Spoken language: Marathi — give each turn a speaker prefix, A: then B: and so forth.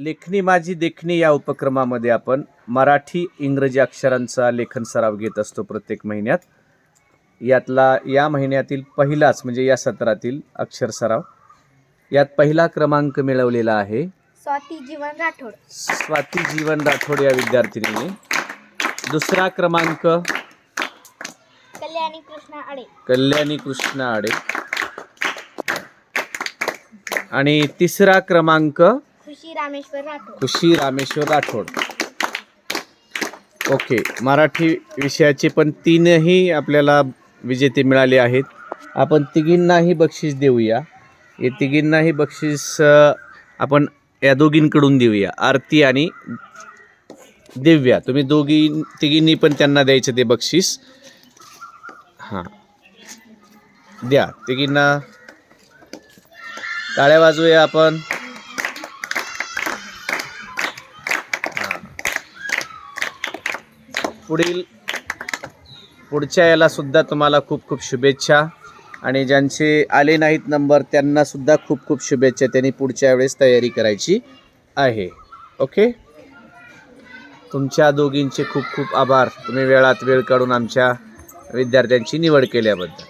A: लेखनी माझी देखणी या उपक्रमामध्ये आपण मराठी इंग्रजी अक्षरांचा लेखन सराव घेत असतो प्रत्येक महिन्यात. यातला या महिन्यातील पहिलाच म्हणजे या सत्रातील अक्षर सराव. यात पहिला क्रमांक मिळवलेला आहे.
B: स्वाती जीवन राठोड.
A: स्वाती जीवन राठोड या विद्यार्थिनीने. दुसरा क्रमांक.
B: कल्याणी कृष्णा आडे.
A: कल्याणी कृष्ण आडे. आणि तिसरा क्रमांक.
B: खुशी रामेश्वर राठोड.
A: खुशी रामेश्वर राठोड. ओके मराठी विषयाचे पण तीनही आपल्याला विजेते मिळाले आहेत. आपण तिघींनाही बक्षीस देऊया. हे तिघींनाही बक्षीस आपण या दोघींकडून देऊया. आरती आणि दिव्या. तुम्ही दोघी तिघींनी पण त्यांना द्यायचं ते बक्षीस. हां. द्या तिघींना. टाळ्या वाजवूया आपण. पुढील पुढच्या यालासुद्धा तुम्हाला खूप खूप शुभेच्छा. आणि ज्यांचे आले नाहीत नंबर त्यांनासुद्धा खूप खूप शुभेच्छा. त्यांनी पुढच्या वेळेस तयारी करायची आहे. ओके? तुमच्या दोघींचे खूप खूप आभार. तुम्ही वेळात वेळ काढून आमच्या विद्यार्थ्यांची निवड केल्याबद्दल.